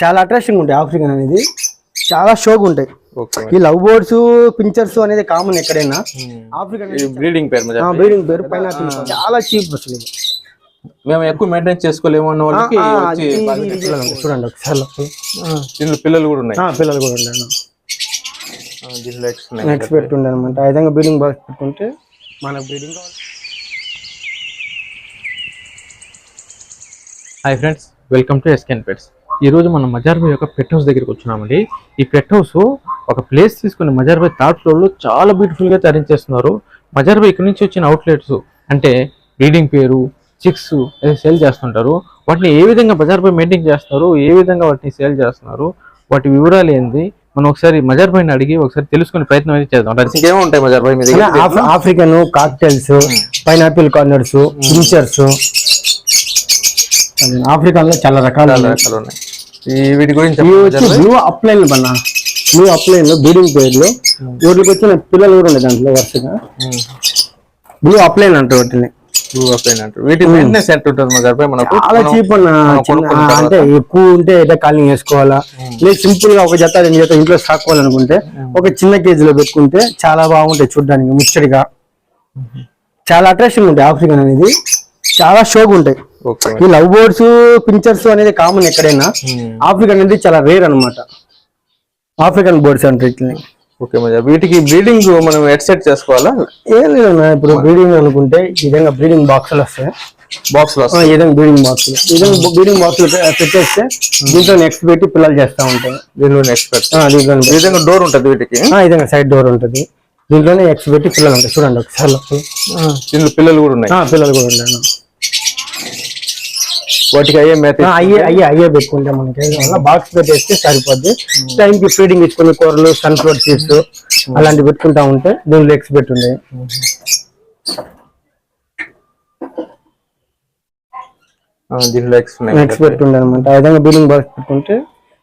చాలా అట్రాక్షన్ ఉంటాయి ఆఫ్రికన్ అనేది. చాలా షోగా ఉంటాయి. ఓకే ఈ లవ్ బోర్డ్స్ పించర్స్ అనేది కామన్ ఎక్కడైనా. ఆఫ్రికన్ ఈ బ్రీడింగ్ పేరు బ్రీడింగ్ పేరు పైన చాలా చీప్ అసలు. మేము ఎక్కువ మెయింటైన్ చేసుకోలేము అన్న వాళ్ళకి. చూడండి ఒకసారి పిల్లలు కూడా ఉన్నాయి. పిల్లలు కూడా ఉన్నాయి. నెక్స్ట్ పెట్టుండే అనమాట ఆ విధంగా బ్రీడింగ్ బాక్స్ పెట్టుకుంటే మనకు breeding hi friends welcome to ఎస్కెన్ pets ఈ రోజు మనం మజార్బాయ్ యొక్క పెట్ హౌస్ దగ్గరికి వచ్చినామండి. ఈ పెట్ హౌస్ ఒక ప్లేస్ తీసుకుని మజార్బాయ్ థర్డ్ ఫ్లోర్లో చాలా బ్యూటిఫుల్గా తయారు చేస్తున్నారు. మజార్బాయ్ ఇక్కడ నుంచి వచ్చిన అవుట్లెట్స్ అంటే బ్రీడింగ్ పేరు చిక్స్ సేల్ చేస్తుంటారు. వాటిని ఏ విధంగా మజార్బాయ్ మెయింటైన్ చేస్తున్నారు ఏ విధంగా వాటిని సేల్ చేస్తున్నారు వాటి వివరాలు ఏంది? మనం ఒకసారి మజార్బాయ్ని అడిగి ఒకసారి తెలుసుకునే ప్రయత్నం అయితే చేద్దాం. ఉంటాయి మజార్బాయ్ మీద African cockatiels pineapple conures finches ఆఫ్రికన్లో చాలా రకాలు. రకాలు ఉన్నాయి. ఈ వీటి గురించి బ్లూ అప్లైన్ బన్న. బ్లూ అప్లైన్లో బ్రీడింగ్ పేర్లు వీటికి వచ్చిన పిల్లలు కూడా ఉన్నాయి దాంట్లో వరుసగా. బ్లూ అప్లైన్ అంటారు వాటిని. టూ ఆఫ్ అంటారు. వీటి మెయింటెనెన్స్ ఎంత ఉంటుంది మనకు చాలా చీప్ అన్న. అంటే ఎక్కువ ఉంటే అయితే కాలింగ్ వేసుకోవాలా లేదు సింపుల్గా ఒక జత రెండు జత ఇంట్లో సాకోవాలనుకుంటే ఒక చిన్న కేజీలో పెట్టుకుంటే చాలా బాగుంటాయి చూడడానికి ముచ్చడిగా చాలా అట్రాక్షన్ ఉంటాయి ఆఫ్రికన్ అనేది. చాలా షోగా ఉంటాయి. ఈ లవ్ బోర్డ్స్ పించర్స్ అనేది కామన్ ఎక్కడైనా ఆఫ్రికన్ అనేది చాలా రేర్ అన్నమాట. ఆఫ్రికన్ బోర్డ్స్ అంటే ఓకే మజా వీటికి బ్రీడింగ్ మనం ఎట్ సెట్ చేసుకోవాలా? ఏం లేదన్నా ఇప్పుడు బ్రీడింగ్ అనుకుంటే ఈ విధంగా బ్రీడింగ్ బాక్సులు వస్తాయి. బాక్స్లో ఆ, ఈ విధంగా బ్రీడింగ్ బాక్సులు ఈ విధంగా బ్రీడింగ్ బాక్సులు పెట్టేస్తే దీంట్లో నెక్స్ట్ పెట్టి పిల్లలు చేస్తూ ఉంటాయి. దీనిలో దీంట్లో ఈ విధంగా డోర్ ఉంటుంది వీటికి? విధంగా సైడ్ డోర్ ఉంటుంది. దీంట్లోనే ఎక్స్ పెట్టి పిల్లలు ఉంటాయి. చూడండి ఒకసారి. పిల్లలు కూడా ఉన్నాయి. పిల్లలు కూడా ఉంటాయి వాటికి అయ్యే మేత అయ్యే అయ్యే అయ్యే పెట్టుకుంటే మనకి బాక్స్ పెట్టేస్తే సరిపోద్ది. టైంకి ఫీడింగ్ ఇచ్చుకుని కూరలు సన్ఫ్లవర్ సీడ్స్ అలాంటివి పెట్టుకుంటా ఉంటే దీనిలో ఎక్స్ పెట్టుండే. దీనిలో ఎక్స్ ఉన్నాయి ఎక్స్ పెట్టుండే అనమాట ఆ విధంగా బ్రీడింగ్ బాక్స్ పెట్టుకుంటే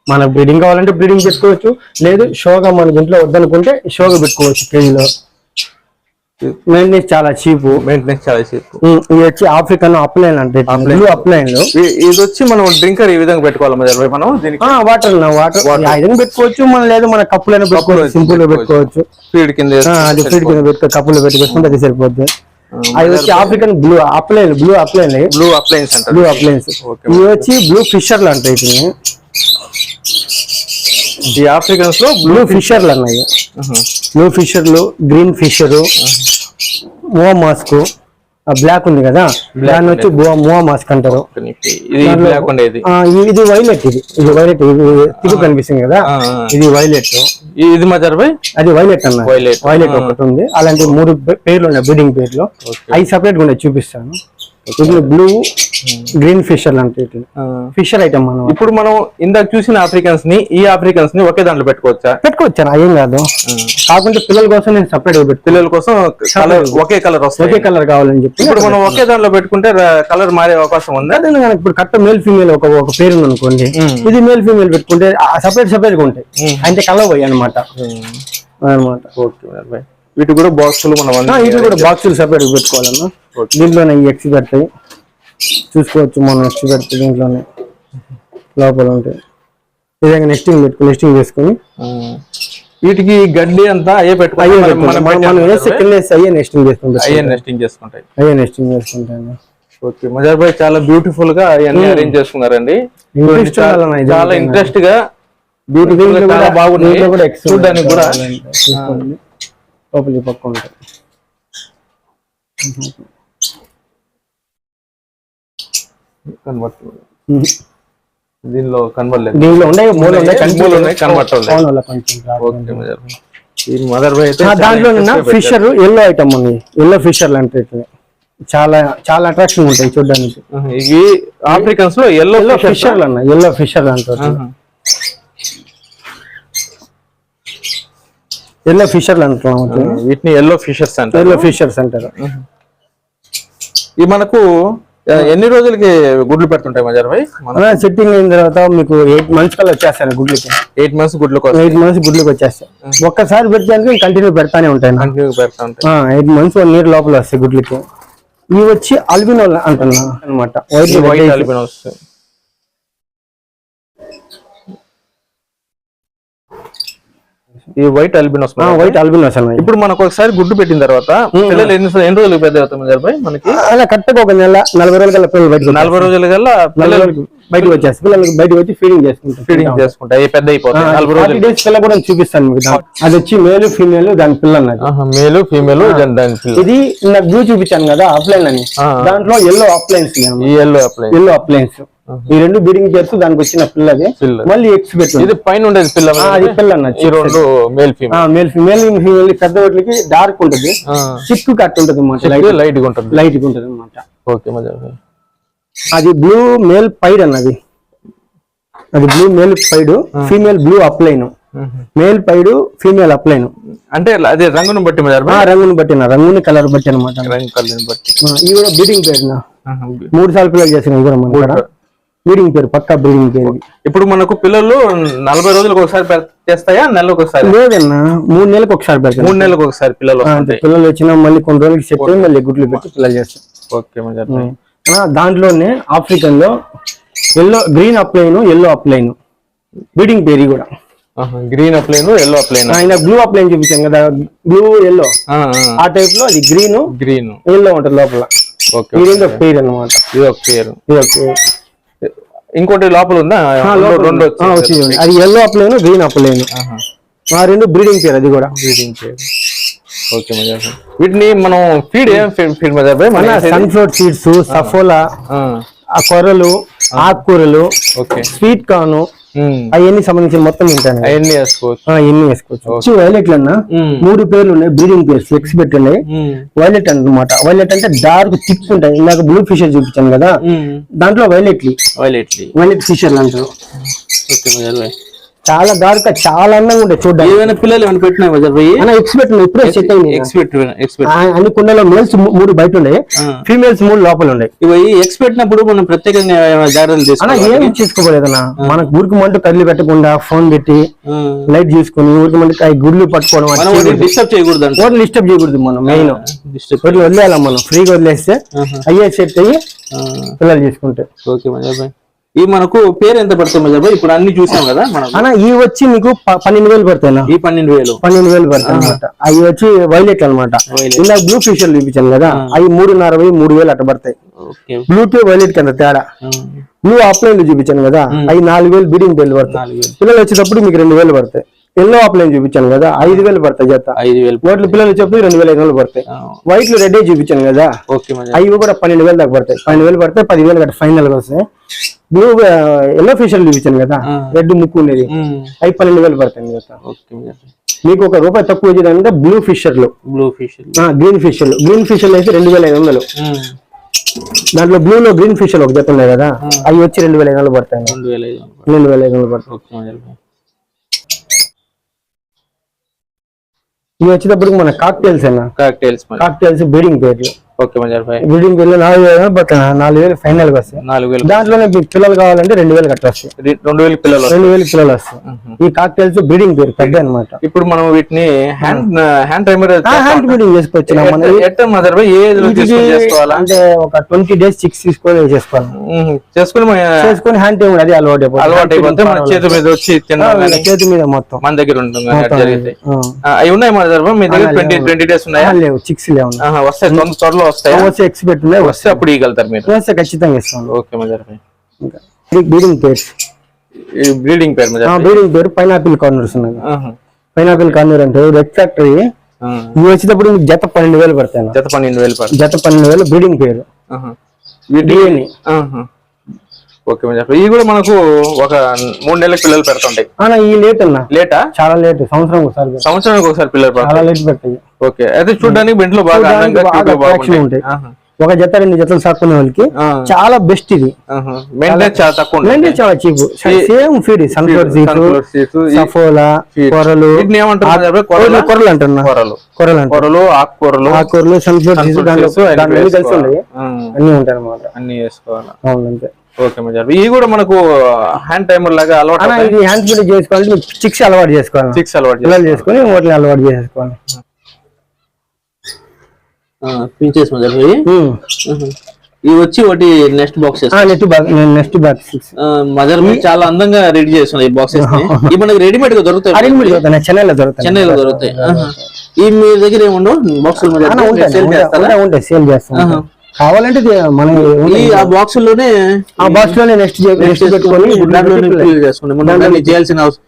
మనకు బ్రీడింగ్ కావాలంటే బ్రీడింగ్ పెట్టుకోవచ్చు లేదు షోగా మన ఇంట్లో వద్దనుకుంటే షోగా పెట్టుకోవచ్చు కేజీలో మెయింటెనెన్స్ చాలా చీప్ మెయింటెనెన్స్ చాలా చీప్ ఇది వచ్చి ఆఫ్రికన్ అప్లైన్ అంటే బ్లూ అప్లైన్ ఇది వచ్చి మనం డ్రింకర్ ఈ విధంగా పెట్టుకోవాలి మనం దీనికి వాటర్ వాటర్ పెట్టుకోవచ్చు? మన లేదు మన కప్పులైనా పెట్టుకోవచ్చు సింపుల్గా పెట్టుకోవచ్చు. ఫీడ్ కింద ఫీడ్ కింద పెట్టుకో కప్పులు పెట్టుకుంటే అది సరిపోద్ది. అది వచ్చి African blue opaline blue opaline blue opalines అంటారు. బ్లూ అప్లైన్స్ ఇవి వచ్చి బ్లూ ఫిషర్లు వీటిని ఈ ఆఫ్రికన్స్లో బ్లూ ఫిషర్లు అన్నాయి బ్లూ ఫిషర్లు గ్రీన్ ఫిషర్ మో మాస్క్ బ్లాక్ ఉంది కదా దాన్ని వచ్చి మో మాస్క్ అంటారు. ఇది బ్లాక్ వైలెట్ ఇది ఇది. వైలెట్ ఇది తిరుగు కనిపిస్తుంది కదా. ఆ. ఇది వైలెట్ ఇది మజార్బాయ్ అది వైలెట్ అన్న Violet. వైలెట్ ఒకటి ఉంది. అలాంటి మూడు పే- పేర్లు ఉన్నాయి బ్రీడింగ్ పేర్లు. అవి సపరేట్గా చూపిస్తాను. ఇది బ్లూ గ్రీన్ ఫిషర్ అంటే ఫిషర్ ఐటమ్ మనం. ఇప్పుడు మనం ఇందాక చూసిన ఆఫ్రికన్స్ని ఈ ఆఫ్రికన్స్ని ఒకే దాంట్లో పెట్టుకోవచ్చా? పెట్టుకోవచ్చు అయ్యేం కాదు. కాకుంటే పిల్లల కోసం నేను సపరేట్గా పిల్లల కోసం కలర్ ఒకే కలర్ వస్తుంది ఒకే కలర్ కావాలని చెప్పి ఇప్పుడు మనం ఒకే దాంట్లో పెట్టుకుంటే కలర్ మారే అవకాశం ఉందా? మనకి ఇప్పుడు కరెక్ట్ మేల్ ఫీమేల్ ఒక ఒక పేరు ఉంది అనుకోండి ఇది మేల్ ఫీమేల్ పెట్టుకుంటే సపరేట్ సపరేట్గా ఉంటాయి. అంటే కలర్ పోయి అనమాట అనమాట ఓకే మజార్బాయ్ వీటి కూడా బాక్సులు మనం ఇది కూడా బాక్సులు సపరేట్ పెట్టుకోవాలన్నా. దీంట్లోనే ఈ ఎక్స్ పెడతాయి చూసుకోవచ్చు మనం ఎక్స్ పెడితే దీంట్లోనే లోపల ఉంటాయి. విధంగా నెస్టింగ్ పెట్టుకుని నెస్టింగ్ చేసుకుని ఉమ్. వీటికి గడ్డి అంతా అయ్యే పెట్టుకోవాలి అయ్యే నెస్టింగ్ చేసుకుంటాం. అయ్యే నెస్టింగ్ చేసుకుంటాయి. అయ్యే నెస్టింగ్ చేసుకుంటాను ఓకే. మజార్బాయ్ చాలా బ్యూటిఫుల్గా అవన్నీ అరేంజ్ చేసుకున్నారండి. చాలా ఇంట్రెస్ట్గా బ్యూటిఫుల్గా చాలా కూడా ఎక్స్ చూడడానికి కూడా. లోపలి పక్క ఉంటాయి. కనబడుతుంది దీనిలో కనబడలేదు దీంట్లో ఉండే మూడు ఉన్నాయి మూడు ఉన్నాయి, ఈ మదర్ దాంట్లో ఫిషర్ ఎల్లో ఐటమ్ ఉంది ఎల్లో ఫిషర్ ఇట్లా. చాలా చాలా అట్రాక్షన్ ఉంటాయి చూడడానికి. ఇవి ఆఫ్రికన్స్లో ఎల్లో ఎల్లో ఫిషర్ అన్న ఎల్లో ఫిషర్ అంటారు ఎల్లో ఫిషర్లు అంటాం వీటిని ఎల్లో ఫిషర్స్ అంటారు. ఎల్లో ఫిషర్స్ అంటారు. ఇవి మనకు ఎన్ని రోజులకి గుడ్లు పెడుతుంటాయి మజార్ భాయ్? సెట్టింగ్ అయిన తర్వాత మీకు ఎయిట్ మంత్స్ కల్లా వచ్చేస్తాను గుడ్లకి. ఎయిట్ మంత్స్ గుడ్ల కోసం. ఎయిట్ మంత్స్ గుడ్లకి వచ్చేస్తాయి. ఒక్కసారి పెట్టడానికి కంటిన్యూ పెడతానే ఉంటాయి. కంటిన్యూ పెడతా ఉంటాయి. ఎయిట్ మంత్స్ వన్ ఇయర్ లోపల వస్తాయి గుడ్లకి. ఇవి వచ్చి అల్బినో అంటున్నా అనమాట వైట్ వైట్ అల్బినోస్ ఈ వైట్ అల్బినోస్ వైట్ ఆల్బినోస్ అన్న ఇప్పుడు మనకు ఒకసారి గుడ్డు పెట్టిన తర్వాత పిల్లలు ఎన్ని ఎన్ని రోజులు పెద్ద అవుతాయి మజార్ భాయ్ మనకి? అలా కరెక్ట్గా ఒక నెల నలభై రోజుల కల్లా పిల్లలు బయటకు నలభై రోజుల కల్లా రోజులు బయటకు వచ్చేస్తారు. పిల్లలకి బయటకు వచ్చి ఫీడింగ్ చేసుకుంటాం ఫీడింగ్ చేసుకుంటాయి పెద్ద అయిపోతాయి. నలభై రోజులు. డేస్ పిల్ల కూడా చూపిస్తాను మీకు. అది వచ్చి మేలు ఫీమేల్ దాని పిల్ల అన్నది మేలు ఫీమేల్ ఇది నాకు బ్లూ చూపించాను కదా అప్లైన్ అని. దాంట్లో yellow opalines yellow opaline yellow opalines ఈ రెండు బీడింగ్ చేస్తూ దానికి వచ్చిన పిల్లది. పిల్ల. మళ్ళీ ఎక్స్ పెట్టు ఇది పైన ఉండేది పిల్ల అది పిల్ల అన్నది ఈ రెండు male female male female female పెద్ద వాటికి డార్క్ ఉంటుంది. చిక్కు కట్ ఉంటుంది అన్నమాట లైట్ లైట్గా ఉంటుంది. లైట్గా ఉంటుంది అనమాట ఓకే అది బ్లూ మేల్ పైడ్ అన్నది. అది blue male pied female blue opaline male pied female opaline అంటే అదే రంగును బట్టి రంగుని బట్టిన రంగుని కలర్ బట్టి అనమాట రంగు కలర్ని బట్టి. ఇవి కూడా బ్రీడింగ్ పేరు ఆహా. మూడు సార్లు పిల్లలు చేసిన కూడా మన కూడా బ్రీడింగ్ పేరు పక్కా బ్రీడింగ్ పేరు. ఇది. ఇప్పుడు మనకు పిల్లలు నలభై రోజులకు ఒకసారి చేస్తాయా నెలకు ఒకసారి? లేదన్నా మూడు నెలలకు ఒకసారి పెడతాను మూడు నెలలకు ఒకసారి పిల్లలు పిల్లలు వచ్చినా మళ్ళీ కొన్ని రోజులకి సెట్ అయ్యి మళ్ళీ గుడ్లు పెట్టి పిల్లలు చేస్తాం ఓకే దాంట్లోనే ఆఫ్రికన్లో yellow green opaline yellow opaline breeding పేరు కూడా. గ్రీన్ అప్లైన్ ఎల్లో అప్లైన్ ఆయన బ్లూ అప్లైన్ చూపించాను కదా బ్లూ ఎల్లో ఆ టైప్లో అది గ్రీన్ గ్రీన్ ఎల్లో ఉంటుంది లోపల. ఓకే రెండు ఒక పేరు అనమాట ఇది ఒక పేరు. ఇది ఒక పేరు. ఇంకోటి లోపల ఉందా? రెండు- వచ్చింది. అది ఎల్లో అప్లైన్ గ్రీన్ అప్లైన్ ఆ రెండు బ్రీడింగ్ పేరు అది కూడా. బ్రీడింగ్ పేరు ఓకే భాయ్ వీటిని మనం ఫీడ్ ఏం? ఫీడ్ భాయ్ మన సన్ఫ్లవర్ సీడ్స్ సఫోలా ఆ. కొర్రలు ఆకుకూరలు ఓకే స్వీట్ కార్న్ అవన్నీ మొత్తం ఉంటాయి అవన్నీ వేసుకోవచ్చు. ఎన్ని వేసుకోవచ్చు. వైలెట్ అన్న మూడు పేర్లు ఉన్నాయి బ్రీడింగ్ పేర్స్ ఫ్లెక్స్ పెట్టి ఉన్నాయి వైలెట్ అన్నమాట. వైలెట్ అంటే డార్క్ థిక్స్ ఉంటాయి. ఇందాక బ్లూ ఫిషర్ చూపించాను కదా. దాంట్లో వైలెట్లీ. వైలెట్లీ. వైలెట్ ఫిషర్లు అంటారు. చాలా డార్క్ చాలా అందంగా ఉంటాయి ఏమైనా పిల్లలు ఏమైనా భాయ్ అన్న ఎక్స్పెక్ట్ ఇప్పుడే సెట్ అయింది అన్ని కుండలో మేల్స్ మూడు బయట ఉన్నాయి ఫీమేల్స్ మూడు లోపల ఉన్నాయి ఇవి ఎక్స్ పెట్టినప్పుడు మనం ప్రత్యేకంగా జాగ్రత్తలు తీసుకోవాలి ఏం చేసుకోలేదన్న మనకు ఊరికి మంటూ కదిలి పెట్టకుండా ఫోన్ పెట్టి లైట్ చూసుకుని ఊరికి మంటూ గుడ్లు పట్టుకోవడం మనం డిస్టర్బ్ చేయకూడదు. అంట ఓట్లు డిస్టర్బ్ చేయకూడదు మనం మెయిన్ డిస్టర్బ్ వదిలేయాలి మనం? ఫ్రీగా వదిలేస్తే అయ్యే సెట్ అయ్యి పిల్లలు చేసుకుంటే ఓకే ఈ మనకు పేరు ఎంత పడుతుంది భాయ్ ఇప్పుడు అన్ని చూసాం కదా మనం ఈ వచ్చి మీకు పన్నెండు వేలు పడతాయి ఈ పన్నెండు వేలు. పన్నెండు వేలు పడతాయి అనమాట అవి వచ్చి వైలెట్ అన్నమాట. Violet. ఇలా బ్లూ ఫిషర్లు చూపించాను కదా అవి మూడున్నర వెయ్యి మూడు వేలు అట్ట పడతాయి. బ్లూ కి వైలెట్ కింద తేడా బ్లూ ఆఫ్లైన్ చూపించాను కదా అవి నాలుగు వేలు బిడింగ్ బిల్లు పడతాయి. వేలు. పిల్లలు వచ్చేటప్పుడు మీకు రెండు వేలు పడతాయి. ఎల్లో ఆఫ్లైన్ చూపించాను కదా ఐదు వేలు పడతాయి జత. ఐదు వేలు ఓట్లు పిల్లలు వచ్చేప్పుడు రెండు వేల ఐదు వందలు పడతాయి. వైట్లో రెడ్ చూపించాను కదా అవి కూడా పన్నెండు వేలు దాకా పడతాయి. పన్నెండు వేలు పడితే పదివేలు కట్ట ఫైనల్గా వస్తాయి. బ్లూ ఎల్లో ఫిషర్లు చూపించాను కదా రెడ్ ముక్కు ఉండేది అవి పన్నెండు వేలు పడతాయి మీకు ఒక రూపాయి తక్కువ వచ్చేదంటే బ్లూ ఫిషర్లు బ్లూ ఫిష్ గ్రీన్ ఫిషర్లు గ్రీన్ ఫిషర్లు అయితే రెండు వేల ఐదు వందలు. దాంట్లో బ్లూ లో గ్రీన్ ఫిషర్లు ఒక జత ఉన్నాయి కదా అవి వచ్చి రెండు వేల ఐదు వందలు పడతాయి. వేల రెండు వేల ఐదు వందలు పడతాయి ఓకే మజార్ భాయ్ ఇవి వచ్చేటప్పుడు మన కాక్టైల్స్ అన్న కాక్టైల్స్ కాక్టైల్స్ బ్రీడింగ్ పేర్లు. ఓకే మజార్ భాయ్. నాలుగు వేల పడతాయి నాలుగు వేలు ఫైనల్గా వస్తాయి. నాలుగు వేలు. దాంట్లోనే పిల్లలు కావాలంటే రెండు వేలు కట్ట వస్తాయి రెండు వేలు పిల్లలు రెండు వేలు పిల్లలు వస్తాయి. ఈ కాక్టైల్స్ బ్రీడింగ్ పేరు పెద్ద అనమాట ఇప్పుడు మనం వీటిని hand hand tamer hand breeding చేసుకోవచ్చు మన ఎట్ట భాయ్ ఏ చేసుకోవాలా? అంటే ఒక ట్వంటీ డేస్ సిక్స్ తీసుకొని చేసుకోవాలి. చేసుకుని చేసుకొని హ్యాండ్ టైం అది అలవాటు అయిపోతుంది. అలవాటు అయిపోతే మన చేతి మీద వచ్చి కానీ చేతి మీద మొత్తం. మన దగ్గర ఉంటుంది అవి ఉన్నాయి మన దగ్గర మీ దగ్గర ట్వంటీ ట్వంటీ డేస్ ఉన్నాయా? లేవు. చిక్స్ లేవు. వస్తాయి. తొందర త్వరలో వస్తాయా? వచ్చి ఎక్స్పెక్ట్ ఉన్నాయి వస్తే అప్పుడు ఇవ్వగలుగుతారు మీరు. వస్తే ఖచ్చితంగా ఇస్తాం. ఓకే మదర్ ఇంకా బ్రీడింగ్ పేరు ఈ బ్రీడింగ్ పేరు బ్రీడింగ్ పేరు పైనాపిల్ కార్నర్స్ ఉన్నాయి. పైనాపిల్ కార్నర్ అంటే రెడ్ ఫ్యాక్టరీ ఇవి వచ్చేటప్పుడు మీకు జత పన్నెండు వేలు పడతాయి. జత పన్నెండు వేలు జత పన్నెండు వేలు బ్రీడింగ్ పేరు ఓకే ఇవి కూడా మనకు ఒక మూడు నెలలకు పిల్లలు పెడుతుంటాయి. అన్న ఈ లేట్ అన్న. లేటా? చాలా లేట్ సంవత్సరం ఒకసారి. సంవత్సరానికి ఒకసారి పిల్లలు చాలా లేట్ పెడతాయి. ఓకే. అయితే చూడడానికి బెంట్లో బాగా ఉంటాయి. ఒక జత రెండు జతలు సాక్కునే వాళ్ళకి. చాలా బెస్ట్ ఇది. మెయింటెనెన్స్ చాలా తక్కువ చాలా cheap same feed sunflower seeds Saffola. కొరలు? కొరలు కొరలు కొరలు అంటున్నా. కొరలు కొరలు అంటారు కూరలు ఆకుకూరలు. ఆకుకూరలు సన్ఫ్లవర్ సీడ్స్ దాంట్లో కలిసి. ఉన్నాయి అన్ని ఉంటాయి అన్నమాట. అన్ని అంతే. ఓకే మజార్. ఇవి కూడా మనకు హ్యాండ్ టైమర్ లాగా అలవాటు అన్న ఇది హ్యాండ్ ఫీడ్ చేసుకోవాలి చిక్స్ అలవాటు చేసుకోవాలి. సిక్స్ అలవాటు పిల్లలు చేసుకొని వాటిని అలవాటు చేసుకోవాలి. పించేసి. ఇవి? వచ్చి ఒకటి next boxes next bag next bag six mother చాలా అందంగా రెడీ చేస్తున్నాయి ఈ బాక్సెస్ ఇవి మనకి రెడీమేడ్గా దొరుకుతాయి. అరేంజ్మెంట్ దొరుకుతాయి చెన్నైలో దొరుకుతాయి. చెన్నైలో దొరుకుతాయి. ఈ మీ దగ్గర ఏముండవు? బాక్సులు ఉంటాయి సేల్ చేస్తాం కావాలంటే మన ఈ ఆ బాక్స్లోనే ఆ బాక్స్లోనే నెక్స్ట్ నెక్స్ట్ పెట్టుకొని చేసుకుని చేయాల్సిన అవసరం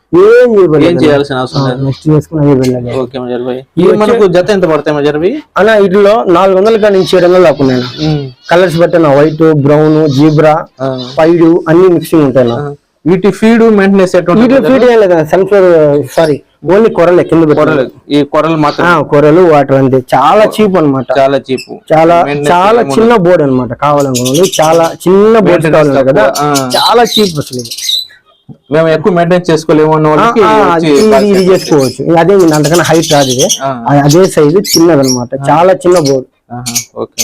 ఏం చేయాల్సిన అవసరం నెక్స్ట్ చేసుకుని ఓకే మజర్ భాయ్ మనకు జత ఎంత పడతాయి మజర్ భాయ్ అలా ఇట్లో నాలుగు వందల కాడి నుంచి ఏడు వందలు కలర్స్ పెట్టిన వైట్ బ్రౌన్ జీబ్రా పైడు అన్ని మిక్సింగ్ ఉంటాయి వీటి ఫీడ్ మెయింటెనెన్స్ వీటిలో ఫీడ్ ఏం లేదు సన్ఫ్లవర్ సారీ ఓన్లీ కొరలే కింద ఈ కొరలు మాత్రం కొరలు వాటర్ అంతే. చాలా చీప్ అన్నమాట. చాలా చీప్ చాలా చాలా చిన్న బోర్డ్ అన్నమాట కావాలనుకున్నాను చాలా చిన్న బోర్డ్స్ కావాలి కదా. చాలా చీప్ అసలు. మేము ఎక్కువ మెయింటైన్ చేసుకోలేము ఇది- చేసుకోవచ్చు. అదే అంతకన్నా హైట్ రాదు అదే సైజు చిన్నదన్నమాట. చాలా చిన్న బోర్డు ఓకే.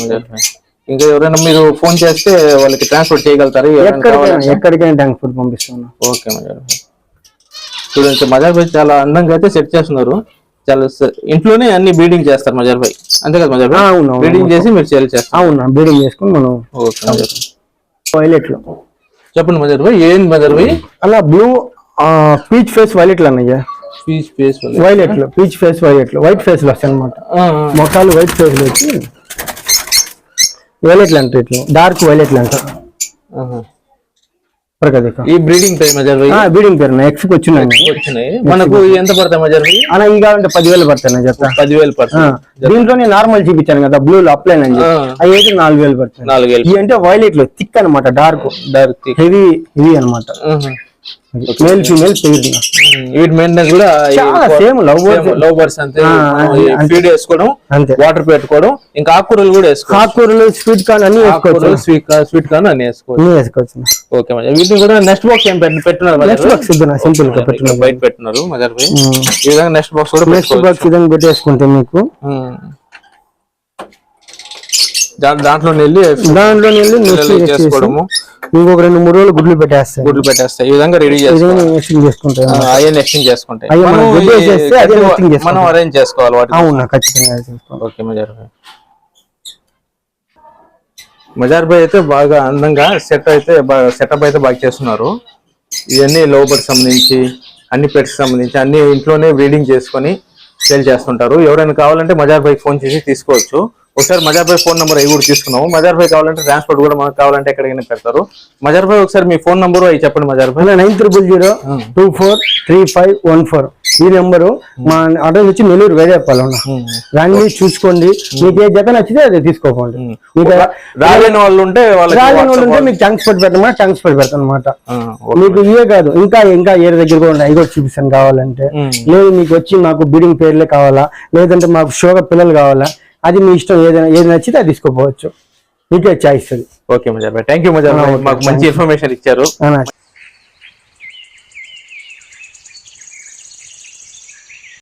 ఇంకా ఎవరైనా మీరు ఫోన్ చేస్తే వాళ్ళకి ట్రాన్స్పోర్ట్ చేయగలుగుతారు? ఎక్కడికైనా ఫుడ్ పంపిస్తాను. ఓకే చూడండి మజర్ భాయ్ చాలా అందంగా అయితే సెట్ చేస్తున్నారు. చాలా ఇంట్లోనే అన్ని బీడింగ్ చేస్తారు మజర్ భాయ్ అంతే కదా మజర్ భాయ్ అవును. బీడింగ్ చేసి మీరు సేల్ చేస్తారు. అవునా బీడింగ్ చేసుకుని మనం ఓకే వైలెట్లో చెప్పండి మజర్ భాయ్ ఏం మజర్ భాయ్ అలా బ్లూ పీచ్ ఫేస్ వైలెట్లో అన్నయ్య. Peach face violet. లో పీచ్ ఫేస్ వైలెట్లో వైట్ ఫేస్లో వస్తాయి అనమాట మొక్కలు వైట్ ఫేస్లో వచ్చి వైలెట్ అంటారు ఇట్లా. డార్క్ వైలెట్ అంటారు ఈ బ్రీడింగ్ భాయ్ బీడింగ్ పేరు ఎక్స్కి వచ్చిందండి వచ్చినాయి. మనకు ఎంత పడతాయి మజర్ భాయ్ అలా ఈ కావాలంటే పదివేలు పడతాయి చెప్తా. పదివేలు ఆ, పడుతుంది దీంట్లో నేను నార్మల్ చూపించాను కదా బ్లూ లో అప్లైన్ అని. అవి అయితే నాలుగు వేలు పడతాయి. నాలుగు వేలు. ఇవి అంటే వైలెట్లో థిక్ అనమాట డార్క్ డార్క్ హెవీ హెవీ అనమాట మేల్ ఫీమేల్ పెయిర్ వీటి మెయింటెనెన్స్ కూడా సేమ్ లవ్ లవ్ బర్డ్స్ అంతే. ఫీడ్ వేసుకోవడం అంతే. వాటర్ పెట్టుకోవడం ఇంకా ఆకుకూరలు కూడా ఆకుకూరలు స్వీట్ కార్న్ అన్ని వేసుకోవచ్చు. స్వీట్ స్వీట్ కార్న్ అన్ని వేసుకోవచ్చు. ఓకే మరి. వీటిని కూడా నెక్స్ట్ బాక్స్ ఏం పెట్టు- పెట్టున్నారు నెక్స్ట్ బాక్స్ ఇద్దాం సింపుల్గా పెట్టిన బయట పెట్టున్నారు ఈ విధంగా నెక్స్ట్ బాక్స్ కూడా నెక్స్ట్ బాక్స్ విధంగా పెట్టేసుకుంటే మీకు. దాంట్లో వెళ్ళి దాంట్లో వెళ్ళి చేసుకోవడము ఇంకొక రెండు మూడు రోజులు గుడ్లు పెట్టేస్తాయి. గుడ్లు పెట్టేస్తాయి. ఈ విధంగా రెడీ అయ్యే నెక్స్టింగ్ చేసుకుంటాయి మనం అరేంజ్ చేసుకోవాలి వాటిని. అవునా ఖచ్చితంగా చేసుకోండి ఓకే మజార్ భాయ్ మజార్ భాయ్ అయితే బాగా అందంగా సెట్ అయితే సెటప్ అయితే బాగా చేస్తున్నారు. ఇవన్నీ లోబర్కి సంబంధించి అన్ని పెట్స్ సంబంధించి అన్ని ఇంట్లోనే బ్రీడింగ్ చేసుకొని సేల్ చేస్తుంటారు. ఎవరైనా కావాలంటే మజార్ భాయ్ ఫోన్ చేసి తీసుకోవచ్చు. ఒకసారి మజార్ భాయ్ ఫోన్ నెంబర్ అవి కూడా తీసుకున్నాము. మజార్ భాయ్ కావాలంటే ట్రాన్స్పోర్ట్ కూడా మనకు కావాలంటే ఎక్కడికైనా పెడతారు. మజార్ భాయ్ ఒకసారి మీ ఫోన్ నెంబర్ అవి చెప్పండి మజార్ భాయ్. Nine triple zero two four three five one four. ఈ నెంబరు మా అడ్రస్ వచ్చి నెల్లూరు వేదేపాలెం రండి చూసుకోండి. మీకు ఏ జత నచ్చితే అది తీసుకోకండి. మీకు రాలేని వాళ్ళు ఉంటే రాజన్ WhatsApp ఉంటే మీకు టంక్స్ పెట్టి పెట్టమా? టంక్స్ పెట్టి పెడతాను అనమాట. మీకు ఇవే కాదు. ఇంకా ఇంకా ఏ దగ్గర కూడా ఉన్నాయి. కూడా చూపిస్తాను కావాలంటే. లేదు మీకు వచ్చి మాకు బిడింగ్ పేర్లే కావాలా? లేదంటే మాకు షోగా పిల్లలు కావాలా? అది మీ ఇష్టం ఏదైనా ఏది నచ్చితే అది తీసుకోపోవచ్చు. మీకే choice okay Mazhar thank you Mazhar మాకు మంచి ఇన్ఫర్మేషన్ ఇచ్చారు?